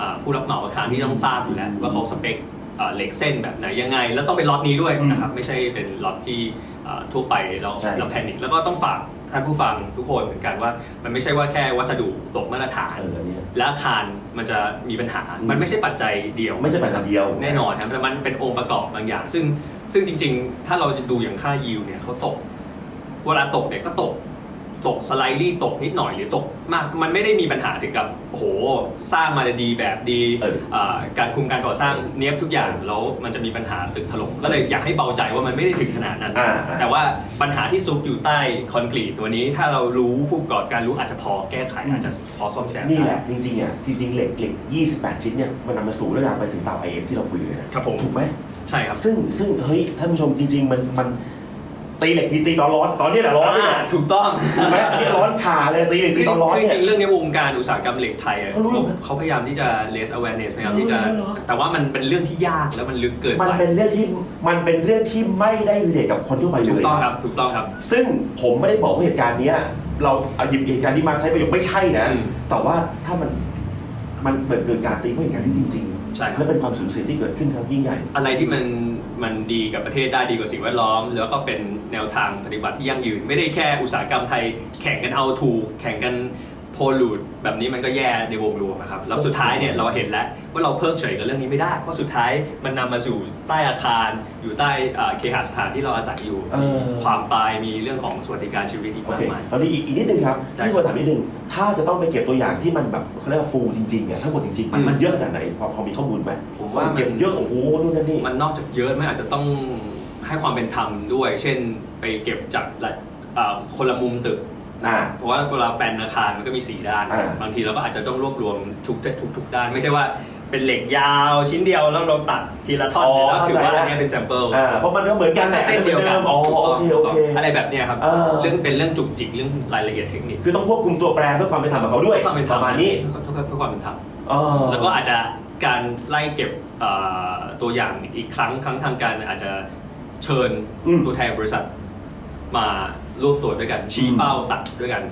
อ่าผู้รับเหมาอาคารที่ต้องทราบอยู่แล้วว่าเขาสเปคอ่าเหล็กเส้นแบบไหนยังไง แล้วต้องเป็นล็อตนี้ด้วยนะครับไม่ใช่เป็นล็อตที่อ่าทั่วไปเราใช่เราแพนิคแล้วก็ต้องฝาก ท่านผู้ฟังทุกคนเหมือนกันว่า มันไม่ใช่ว่าแค่วัสดุตกมาตรฐาน เออเนี่ย และอาคารมันจะมีปัญหา อืม มันไม่ใช่ปัจจัยเดียว ไม่ใช่ปัจจัยเดียว แน่นอนครับแต่มันเป็นองค์ประกอบบางอย่าง ซึ่งซึ่งจริง ๆ ถ้าเราดูอย่างค่ายิวเนี่ยเขาตก เวลาตกเนี่ยก็ตก ตกสไลด์ลี่ตกนิดหน่อยหรือตกมากมันไม่ได้มีปัญหาถึงกับโอ้โหสร้างมาดีแบบดีเอออ่าการคุมการก่อสร้างเนี้ยบทุกอย่างแล้วมันจะมีปัญหาตึกถล่มก็เลยอยากให้เบาใจว่ามันไม่ได้ถึงขนาดนั้น อ่าอ่า แต่ว่าปัญหาที่ซุกอยู่ใต้คอนกรีตตัวนี้ ถ้าเรารู้ผู้ประกอบการรู้อาจจะพอแก้ไขอาจจะพอซ่อมแซมนี่ได้แหละจริงๆอะจริงๆเหล็กเหล็ก28 ชิ้นเนี่ยมันนำมาสู่เรื่องราวไปถึงเตา IF ที่เราคุยกันนะครับผม ถูกไหม ใช่ครับ ซึ่งซึ่งเฮ้ยท่านผู้ชมจริง ๆ มันมัน ตีเหล็กตีตอนร้อน ตอนนี้แหละร้อนเลยอ่าถูกต้อง ถูกไหมอันนี้ร้อนชาเลยตีเหล็กตีคือตอนร้อนคือเนี่จยริงๆเรื่องในวงการอุตสาหกรรมเหล็กไทยอะเขารู้อยู่เขาพยายามที่จะ raise awareness พยายามที่จะเออเหรอ แต่ว่ามันเป็นเรื่องที่ยากแล้วมันลึกเกินมันไปเป็นเรื่องที่มันเป็นเรื่องที่ไม่ได้รีเลทกับคนทั่วไปเลถูกย ต้องครับถูกต้องครับ ซึ่งผมไม่ได้บอกว่าเหตุการณ์เนี้ย เราเอาหยิบเหตุการณ์นี้มาใช้ประโยชน์ไม่ใช่นะ อืม แต่ว่าถ้ามันมันเกิดเกิดการตีเพราะเหตุการณ์ที่จริง ใช่ๆครัและบเป็นความสูญเสียที่เกิดขึ้นครั้งยิ่งใหญ่ อะไรที่มันมันดีกับประเทศได้ดีกว่าสิ่งแวดล้อม แล้วก็เป็นแนวทางปฏิบัติที่ยั่งยืน ไม่ได้แค่อุตสาหกรรมไทยแข่งกันเอาถูก แข่งกัน โพลูดแบบนี้มันก็แย่ในวงรวมนะครับแล้วสุดท้ายเนี่ยเราเห็นแล้วว่าเราเพิกเฉยกับเรื่องนี้ไม่ได้เพราะสุดท้ายมันนำมาสู่ใต้อาคาร อยู่ใต้เอ่อเคหสถานที่เราอาศัยอยู่เออความตายมีเรื่องของสวัสดิการชีวิตอีกโอมากเคมาย ตอนนี้อีกอีกนิดนึงครับได้ที่ควรถามนิดนึง ถ้าจะต้องไปเก็บตัวอย่างที่มันแบบเขาเรียกว่าฟูลจริงๆเนี่ยทั้งหมดจริงๆมันอืมมันเยอะขนาดไหนพอพอมีข้อมูลไหมผมว่ามัน เก็บเยอะโอ้โหนู่นนั่นนี่มันนอกจากเยอะมันอาจจะต้องให้ความเป็นธรรมด้วย เช่นไปเก็บจากละเอ่อคนละมุมตึก อ่า เพราะว่าเวลาแปลนอาคารมันก็มีสี่ด้าน อ่า บางทีเราก็อาจจะต้องรวบรวมทุกทุกทุกด้าน ไม่ใช่ว่าเป็นเหล็กยาวชิ้นเดียวแล้วเราตัดทีละท่อนอ๋อแล้วถือว่าเข้าใจอันเนี้ยเป็นแซมเปิล อ่าเพราะมันก็เหมือนกันแหละเส้นเดียวกันอ๋อโอเคโอเค อะไรแบบเนี้ยครับ เออ เรื่องเป็นเรื่องจุกจิกเรื่องรายละเอียดเทคนิคคือต้องควบคุมตัวแปรเพื่อความเป็นธรรมกับเขาด้วย เพื่อความเป็นธปรรมระมาณนี้เพื่อเพื่อความเป็นธรรม เออ แล้วก็อาจจะการไล่เก็บเอ่อตัวอย่างอีกครั้งครั้งทางการอาจจะเชิญอืม ตัวแทนบริษัทมา รวบตัวด้วยกัน ชี้อืมเป้าตัดด้วยกัน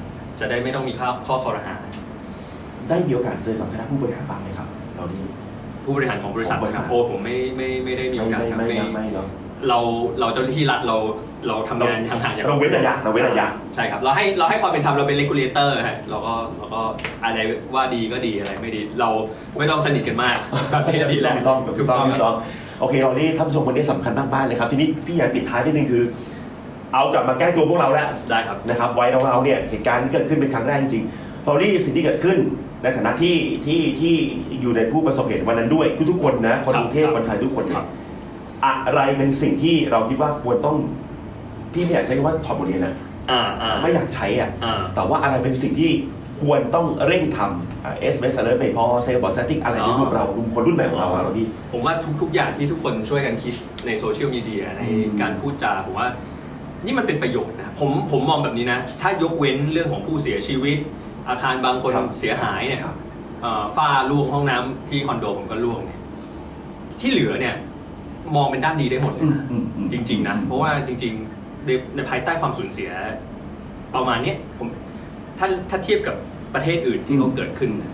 จะได้ไม่ต้องมีข้อข้อคอรหา ได้มีโอกาสเจอกับคณะผู้บริหารบ้างไหมครับเราที่ ผู้บริหารของบริษัทของบริษันะทครับโอ้ผมไม่ไม่ไม่ได้มีโอกาสไม่ครับไม่ไม่ไม่ไม่เนาะเราเราเจ้าหน้าที่รัฐเราเราทำงานห่างๆอย่างเราเว้นระยะเราเว้นระยะ ใช่ครับ เราให้เราให้ความเป็นธรรมเราเป็นเลกูเลเตอร์ฮะเราก็เราก็อะไรว่าดีก็ดีอะไรไม่ดี เราไม่ต้องสนิทกันมากแบบนี้ดีแล้วถูกต้องถูกต้องถูกต้องโอเคเรานี่ท่านผู้ชมวันนี้สำคัญมากๆเลยครับ ทีนี้พี่อยากปิดท้ายนิดนึงคือ เอากลับมาใกล้ตัวพวกเราแล้วได้ครับ นะครับวัยเราเราเนี่ยเหตุการณ์ที่เกิดขึ้นเป็นครั้งแรกจริงๆเรานี่สิ่งที่เกิดขึ้นในฐานะที่ที่ที่อยู่ในผู้ประสบเหตุวันนั้นด้วยทุกๆคนนะคนกรุงเทพครับคนไทยทุกคนเนี่ครัยบอะไรเป็นสิ่งที่เราคิดว่าควรต้องพี่ไม่อยากใช้คำว่าถอดบทเรียนนะอ่าอ่าไม่อยากใช้อะ อ่า แต่ว่าอะไรเป็นสิ่งที่ควรต้องเร่งทำเอสเอสอะไรไม่พอเซลล์บอสแซติกอะไรในพวกเราคนรุ่นใหม่ของเราอะเราดี ผมว่าทุกๆอย่างที่ทุกคนช่วยกันคิดในโซเชียลมีเดียในอืมการพูดจาผมว่า นี่มันเป็นประโยชน์นะผมผมมองแบบนี้นะ ถ้ายกเว้นเรื่องของผู้เสียชีวิต อาคารบางคนครับเสียหายเนี่ยครับ เอ่อฝ้าร่วงห้องน้ำที่คอนโดผมก็ร่วงเนี่ยที่เหลือเนี่ยมองเป็นด้านดีได้หมดเลยอืมนะ อืมอืมจริงๆนะ เพราะว่าจริงๆในในภายใต้ความสูญเสีย ประมาณเนี้ยผมถ้าถ้าเทียบกับประเทศอื่นที่เขาเกิดขึ้นนะ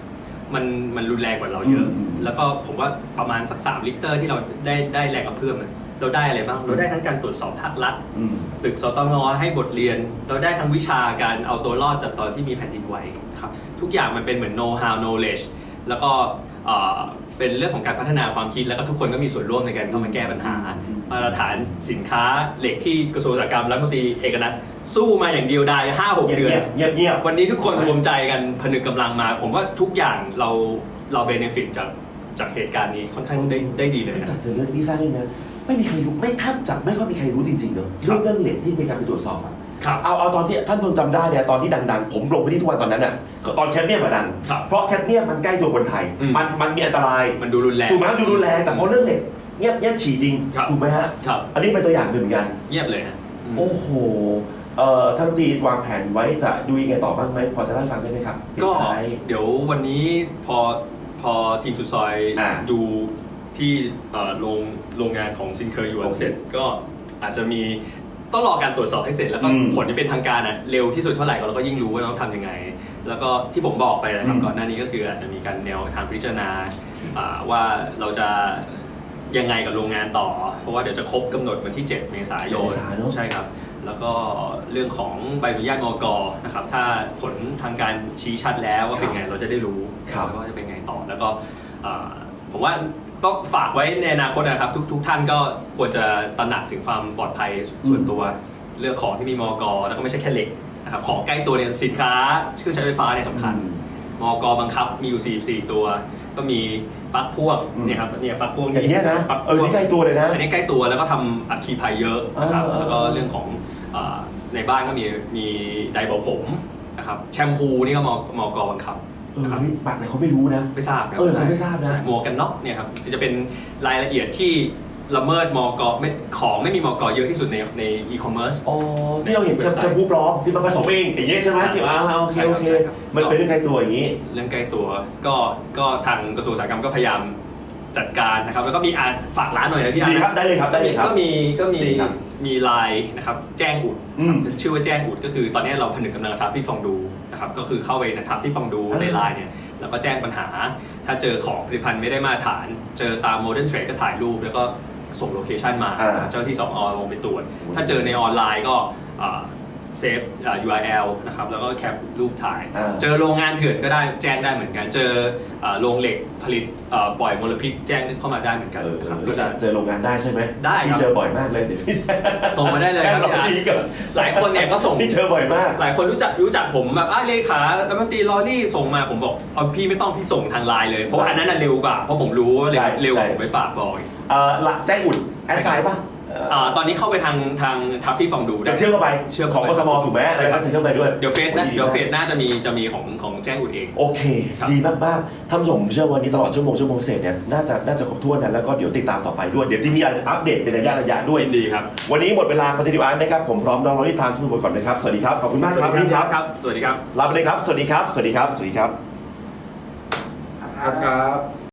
มันมันรุนแรงกว่าเราเยอะอืมอืมแล้วก็ผมว่าประมาณสักสามลิตรที่เราได้ได้แรงกระเพื่อมอะ เราได้อะไรบ้าง เราได้ทั้งการตรวจสอบภาครัฐอืม ตึกสตงให้บทเรียน เราได้ทั้งวิชาการเอาตัวรอดจากตอนที่มีแผ่นดินไหวนะครับทุกอย่างมันเป็นเหมือน know how knowledge แล้วก็เอ่อเป็นเรื่องของการพัฒนาความคิด แล้วก็ทุกคนก็มีส่วนร่วมในการเข้ามาแก้ปัญหามาตรฐานสินค้าเหล็กที่กระทรวงอุตสาหกรรมรัฐมนตรีเอกนัทสู้มาอย่างเดียวดายห้าหกเงียบเดือน เงียบเงียบ วันนี้ทุกคนรวมใจกันผนึกกำลังมา ผมว่าทุกอย่างเราเราเบนฟิตจากจากเหตุการณ์นี้ค่อนข้างได้ได้ดีเลยไม่นะตัดเรื่องนี้สร้างเรื่องนะ ไม่มีใครรู้ไม่แทบจะไม่ค่อยมีใครรู้จริงๆเนอะเรื่องเรื่องเหล็กที่มีการไปตรวจสอบอะครับ เอาเอาตอนที่ท่านเพิ่งจำได้เนี่ยตอนที่ดังๆ ผมลงไปที่ทุกวันตอนนั้นอะก็ตอนแคดเมียมมาดัง ครับเพราะแคดเมียมมันใกล้ตัวคนไทย อืม มันมันมีอันตรายมันดูรุนแรง ถูกไหมดูรุนแรงแต่พอเรื่องเหล็กเงียบเงียบฉี่จริงครับ ถูกไหมฮะครับ อันนี้เป็นตัวอย่างหนึ่งเหมือนกัน เงียบเลยฮะอืมโอ้โหเอ่อท่านรัฐมนตรีวางแผนไว้จะดูยังไงต่อบ้างไหมพอจะเล่าให้ฟังได้ไหมครับก็ปิดท้าย เดี๋ยววันนี้พอพอทีมสุดซอยอ่าดู ที่เอ่อโรงโรงงานของซินเคอร์ยูโอเคเสร็จก็อาจจะมีต้องรอการตรวจสอบให้เสร็จแล้วก็อืมผลที่เป็นทางการอะเร็วที่สุดเท่าไหร่เราก็ยิ่งรู้ว่าเราต้องทำยังไง แล้วก็ที่ผมบอกไปนะครับอืมก่อนหน้านี้ก็คืออาจจะมีการแนวทางพิจารณาอ่าว่าเราจะยังไงกับโรงงานต่อ เพราะว่าเดี๋ยวจะครบกำหนดวันที่ 7 เมษายนเมษาเนอะใช่ครับ แล้วก็เรื่องของใบอนุญาตงกนะครับถ้าผลทางการชี้ชัดแล้วว่าเป็นไงเราจะได้รู้ครับว่าจะเป็นไงต่อแล้วก็อ่าผมว่า ก็ฝากไว้ในอนาคตนะครับ ทุกทุกท่านก็ควรจะตระหนักถึงความปลอดภัยส่วนตัวเรื่องของที่มีมกแล้วก็ไม่ใช่แค่เหล็กนะครับของใกล้ตัวเนี่ยสินค้าเครื่องใช้ไฟฟ้าเนี่ยสำคัญมกบังคับมีอยู่ 44 ตัว ก็มีปลั๊กพ่วงอืมเนี่ยครับเนี่ยปลั๊กพ่วงอย่างเงี้ยนะปลั๊กเออพ่วงนี่ใกล้ตัวเลยนะอันนี้ใกล้ตัวแล้วก็ทำอัคคีภัยเยอะนะครับเออเออแล้วก็เรื่องของเอ่อในบ้านก็มีมีไดร์เป่าผมนะครับแชมพูนี่ก็มมกบังคับ เออนะครับ เฮ้ยบางคนเขาไม่รู้นะ ไม่ทราบครับเออผมไม่ทราบนะ ใช่หมวกกันน็อกเนี่ยครับจะเป็นรายละเอียดที่ละเมิดมกไม่ของไม่มีมกเยอะที่สุดในในอีคอมเมิร์ซ อ๋อที่เราเห็นแชมแชมพูปลอมที่มันผสมเองอย่างเงี้ยใช่ไหมที่อ่าโอเคโอเค ใช่ครับ มันเป็นเรื่องใกล้ตัวอย่างงี้ เรื่องใกล้ตัวก็ก็ทางกระทรวงอุตสาหกรรมก็พยายามจัดการนะครับแล้วก็มีอ่านฝากร้านหน่อยนะพี่อาดีครับได้เลยครับได้เลยครับ ก็มีก็มีดีครับมีไลน์นะครับแจ้งอุดอืม ชื่อว่าแจ้งอุดก็คือตอนนี้เราผนึกกำลังทัฟฟี่ฟองดู นะครับก็คือเข้าไปในทัฟฟี่ฟองดูอ่าในไลน์เนี่ยแล้วก็แจ้งปัญหา ถ้าเจอของผลิตภัณฑ์ไม่ได้มาตรฐาน เจอตามโมเดิร์นเทรดก็ถ่ายรูปแล้วก็ส่งโลเคชันมา อ่าเจ้าที่สองอลงไปตรวจโอ้ถ้าเจอในออนไลน์ก็ เซฟ URL นะครับแล้วก็แคปรูปถ่าย อ่า เจอโรงงานเถื่อนก็ได้แจ้งได้เหมือนกัน เจอเอ่อโรงเหล็กผลิตเอ่อปล่อยมลพิษแจ้งเข้ามาได้เหมือนกันเออนะครับเอก็อจะ เจอโรงงานได้ใช่ไหมได้ครับ พี่เจอบ่อยมากเลยเดี๋ยวพี่ส่งมาได้เลยครับแจ้งพี่อาร์ตเราดีก่อนหลายคนเนี่ยก็ส่ง พี่เจอบ่อยมาก หลายคนรู้จักรู้จักผมแบบอะเลขารัฐมนตรีลอรี่ส่งมาผมบอกเอาพี่ไม่ต้องพี่ส่งทางไลน์เลยเพราะว่าอันนั้นน่ะเร็วกว่าเพราะผมรู้ว่าเร็วใช่เร็วกว่าใช่ ผมไปฝากบอกอีก เอ่อหลักแจ้งอุ่นแอดไซน์ป่ะ อ่าตอนนี้เข้าไปทางทางทัฟฟี่ฟองดูจะเชื่อมเข้าไปเชื่อมของเข้ากไปทมถูกไหมใช่แล้วครัก็บ จะเชื่อมไปด้วยเดี๋ยวเฟซนะโอ้เดี๋ยวเฟซมากน่าจะมีจะมีของของแจ้งอุดเอง โอเค ครับ ดีมากๆท่านผู้ชมผมเชื่อว่าวันนี้ตลอดชั่วโมงชั่วโมงเศษเนี่ยน่าจะน่าจะครบถ้วนนะแล้วก็เดี๋ยวติดตามต่อไปด้วยเดี๋ยวที่มีอะไรอัปเดตเป็นระยะระยะด้วย ยินดีครับวันนี้หมดเวลาคอนเทนต์อาร์นะครับผมพร้อมน้องเราที่ทางทุกคนก่อนนะครับสวัสดีครับขอบคุณมากครับพี่ครับครับสวัสดีครับ ลาไปเลยครับสวัสดีครับสวัสดีครับสวัสดีครับ ครับครับ